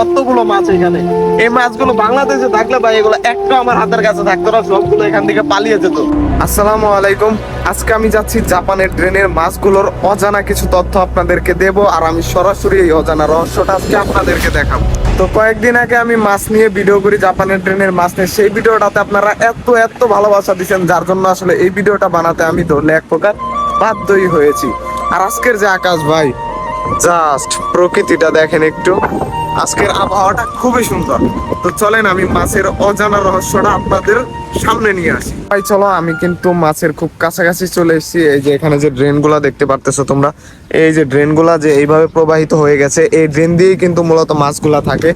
কতগুলো মাছ এখানে? এই মাছগুলো বাংলাদেশে থাকলে ভাই, এগুলো একটা আমার হাতের কাছে থাকতো না, সবগুলো এখান থেকে পালিয়ে যেত। আসসালামু আলাইকুম। আজকে আমি যাচ্ছি জাপানের ড্রেনের মাছগুলোর অজানা কিছু তথ্য আপনাদেরকে দেব, আর আমি সরাসরি এই অজানা রহস্যটা আজকে আপনাদেরকে দেখাবো। তো কয়েকদিন আগে আমি মাছ নিয়ে ভিডিও করি, জাপানের ট্রেনের মাছ নিয়ে। সেই ভিডিওটাতে আপনারা এত এত ভালোবাসা দিচ্ছেন যার জন্য আসলে এই ভিডিওটা বানাতে আমি ধরলে এক প্রকার বাধ্যই হয়েছি। আর আজকের যে আকাশ ভাই, জাস্ট প্রকৃতিটা দেখেন একটু। আজকের আবহাওয়াটা খুবই সুন্দর। তো চলেন আমি মাছের অজানা রহস্যটা আপনাদের সামনে নিয়ে আসি। ভাই, চলো, আমি কিন্তু মাছের খুব কাছাকাছি চলে এসেছি। এই যে এখানে যে ড্রেনগুলা দেখতে পারতেছো তোমরা, এই যে ড্রেনগুলা যে এইভাবে প্রবাহিত হয়ে গেছে, এই ড্রেন দিয়েই কিন্তু মূলত মাছগুলা থাকে।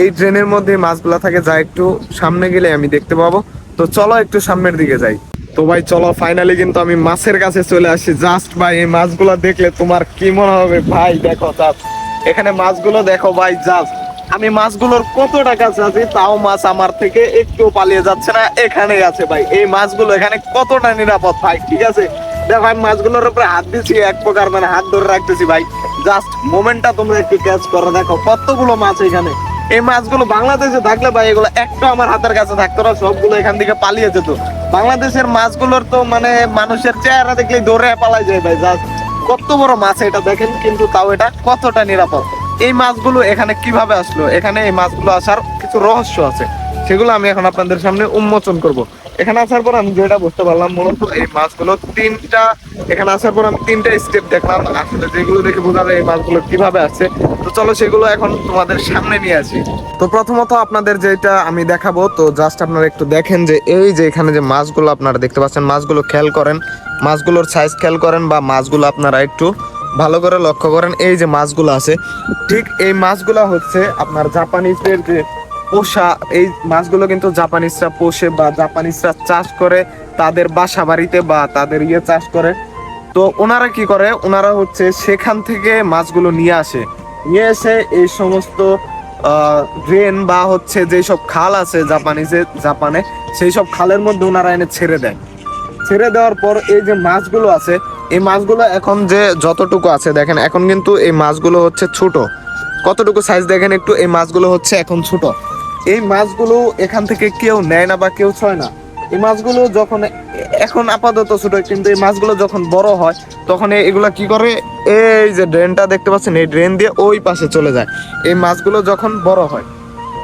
এই ড্রেনের মধ্যে মাছগুলা থাকে, যা একটু সামনে গেলে আমি দেখতে পাবো। তো চলো, একটু সামনের দিকে যাই। তো ভাই, চলো ফাইনালি কিন্তু আমি মাছের কাছে চলে আসি। জাস্ট ভাই, এই মাছগুলো দেখলে তোমার কি মনে হবে? ভাই, দেখো জাস্ট এখানে মাছগুলো দেখো ভাই, জাস্ট আমি মাছগুলোর কত টাকা চাচ্ছি তাও মাছ আমার থেকে একটু পালিয়ে যাচ্ছে না, এখানেই আছে ভাই। এই মাছগুলো এখানে কতটা নিরাপদ ভাই, ঠিক আছে? দেখো, আমি মাছগুলোর উপরে হাত দিচ্ছি এক প্রকার মানে হাত ধরে রাখতেছি ভাই। জাস্ট মোমেন্টটা তোমরা একটু ক্যাচ করো, দেখো, কতগুলো মাছ এখানে। এই মাছগুলো বাংলাদেশে থাকলে ভাই, এগুলো একটা আমার হাতের কাছে থাকতো না, সবগুলো এখান থেকে পালিয়ে যেত। বাংলাদেশের মাছগুলোর তো মানে মানুষের চেহারা দেখলেই দৌড়ে পালাই যায় ভাই, জাস্ট। কত বড় মাছ এটা দেখেন, কিন্তু তাও এটা কতটা নিরাপদ। এই মাছগুলো এখানে কীভাবে আসলো? এখানে এই মাছগুলো আসার কিছু রহস্য আছে। সেগুলো আমি এখন আপনাদের সামনে উন্মোচন করব। এখানে আসার পর আমি যেটা বুঝতে পারলাম মূলত এই মাছগুলো তিনটা, এখানে আসার পর আমি তিনটা স্টেপ দেখলাম। আসলে যেগুলো দেখে বোঝা যায় এই মাছগুলো কীভাবে আসছে। তো চলো সেগুলো এখন তোমাদের সামনে নিয়ে আসি। তো প্রথমত আপনাদের যেটা আমি দেখাবো, তো জাস্ট আপনারা একটু দেখেন যে এই যে এখানে যে মাছগুলো আপনারা দেখতে পাচ্ছেন, মাছগুলো খেয়াল করেন। মাছগুলোর সাইজ খেয়াল করেন বা মাছগুলো আপনারা একটু ভালো করে লক্ষ্য করেন। এই যে মাছগুলো আছে, ঠিক এই মাছগুলো হচ্ছে আপনার জাপানিজদের যে পোষা, এই মাছগুলো কিন্তু জাপানিজরা পোষে বা জাপানিজরা চাষ করে, তাদের বাসা বাড়িতে বা তাদের ইয়ে চাষ করে। তো ওনারা কি করে? ওনারা হচ্ছে সেখান থেকে মাছগুলো নিয়ে আসে। নিয়ে এসে এই সমস্ত ড্রেন বা হচ্ছে যেসব খাল আছে জাপানিজে, জাপানে সেই সব খালের মধ্যে ওনারা এনে ছেড়ে দেয়। ছেড়ে দেওয়ার পর এই যে মাছগুলো আছে, এই মাছগুলো এখন যে যতটুকু আছে, দেখেন এখন কিন্তু এই মাছগুলো হচ্ছে ছোট। কতটুকু সাইজ দেখেন একটু? এই মাছগুলো হচ্ছে এখন ছোট। এই মাছগুলো এখান থেকে কেউ নেয় না বা কেউ ছয় না। এই মাছগুলো যখন এখন আপাতত ছোট, কিন্তু এই মাছগুলো যখন বড় হয়, তখন এগুলো কি করে? এই যে ড্রেনটা দেখতে পাচ্ছেন, এই ড্রেন দিয়ে ওই পাশে চলে যায়। এই মাছগুলো যখন বড় হয়,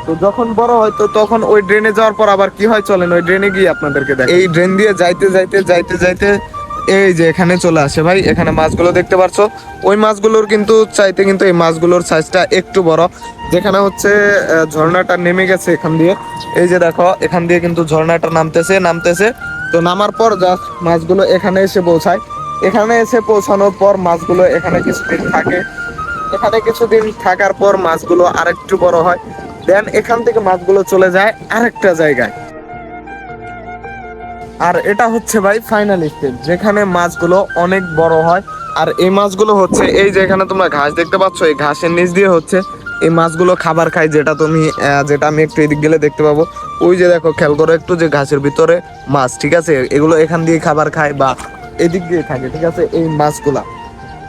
তো যখন বড় হয়, তো তখন ওই ড্রেনে যাওয়ার পর আবার কি হয়? চলেন, ওই ড্রেনে গিয়ে আপনাদেরকে দেখ এই ড্রেন দিয়ে যাইতে যাইতে যাইতে যাইতে এই যে এখানে চলে আসে ভাই, এখানে মাছগুলো দেখতে পারছ? ওই মাছগুলোর কিন্তু চাইতে কিন্তু এই মাছগুলোর সাইজটা একটু বড়। যেখানে হচ্ছে ঝর্ণাটা নেমে গেছে এখান দিয়ে। এই যে দেখো, এখান দিয়ে কিন্তু ঝর্ণাটা নামতেছে নামতেছে। তো নামার পর জাস্ট মাছগুলো এখানে এসে পৌঁছায়। এখানে এসে পৌঁছানোর পর মাছগুলো এখানে কিছুদিন থাকে। এখানে কিছুদিন থাকার পর মাছগুলো আরেকটু বড় হয়। দেন এখান থেকে মাছগুলো চলে যায় আরেকটা জায়গায়। আর এটা হচ্ছে ভাই ফাইনাল স্টেপ যেখানে মাছগুলো অনেক বড় হয়। আর এই মাছগুলো হচ্ছে, এই যে এখানে তোমরা ঘাস দেখতে পাচ্ছ, এই ঘাসের নিচ দিয়ে হচ্ছে এই মাছগুলো খাবার খায় যেটা তুমি যেটা আমি একটু এদিক গেলে দেখতে পাবো। ওই যে দেখো, খেয়াল করো একটু যে ঘাসের ভিতরে মাছ, ঠিক আছে? এগুলো এখান দিয়ে খাবার খায় বা এদিক দিয়ে থাকে, ঠিক আছে? এই মাছগুলা।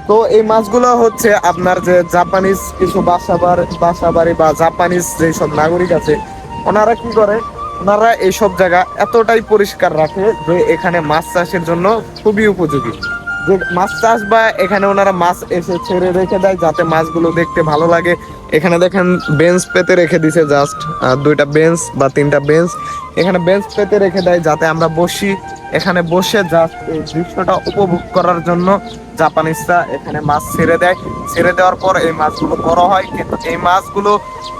তো এই মাছগুলো হচ্ছে আপনার যে জাপানিজ কিছু বাসা বাড়ি বাসা বা জাপানিজ যেসব নাগরিক আছে, ওনারা কি করে? ওনারা এইসব জায়গা এতটাই পরিষ্কার রাখে যে এখানে মাছ চাষের জন্য খুবই উপযোগী। যে মাছ চাষ বা এখানে ওনারা মাছ এসে ছেড়ে রেখে দেয় যাতে মাছগুলো দেখতে ভালো লাগে। এখানে দেখেন বেঞ্চ পেতে রেখে দিছে জাস্ট দুইটা বেঞ্চ বা তিনটা বেঞ্চ এখানে বেঞ্চ পেতে রেখে দেয় যাতে আমরা বসি। এখানে বসে জাস্ট এই দৃশ্যটা উপভোগ করার জন্য জাপানিজরা এখানে মাছ ছেড়ে দেয়। ছেড়ে দেওয়ার পর এই মাছগুলো বড় হয়, কিন্তু এই মাছগুলো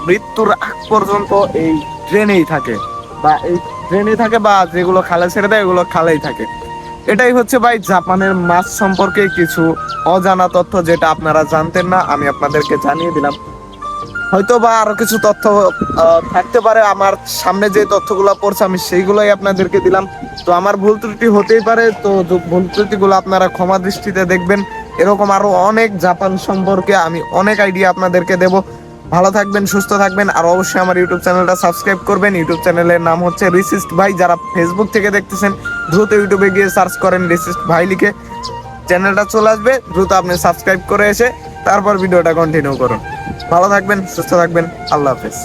মৃত্যুর আগ পর্যন্ত এই ড্রেনেই থাকে। বা এই ড্রেনে থাকে বা যেগুলো খালে ছেড়ে দেয়, এগুলো খালেই থাকে। এটাই হচ্ছে ভাই জাপানের মাছ সম্পর্কে কিছু অজানা তথ্য যেটা আপনারা জানতেন না, আমি আপনাদেরকে জানিয়ে দিলাম। হয়তো বা আরও কিছু তথ্য থাকতে পারে। আমার সামনে যে তথ্যগুলো পড়ছে, আমি সেইগুলোই আপনাদেরকে দিলাম। তো আমার ভুল ত্রুটি হতেই পারে, তো ভুল ত্রুটিগুলো আপনারা ক্ষমা দৃষ্টিতে দেখবেন। এরকম আরও অনেক জাপান সম্পর্কে আমি অনেক আইডিয়া আপনাদেরকে দেব। ভালো থাকবেন, সুস্থ থাকবেন, আর অবশ্যই আমার ইউটিউব চ্যানেলটা সাবস্ক্রাইব করবেন। ইউটিউব চ্যানেলের নাম হচ্ছে রিসিস্ট ভাই যারা ফেসবুক থেকে দেখতেছেন, দ্রুত ইউটিউবে গিয়ে সার্চ করেন রিসিস্ট ভাই লিখে। চ্যানেলটা চলে আসবে, দ্রুত আপনি সাবস্ক্রাইব করে এসে, তারপর ভিডিওটা কন্টিনিউ করুন। ভালো থাকবেন, সুস্থ থাকবেন, আল্লাহ হাফেজ।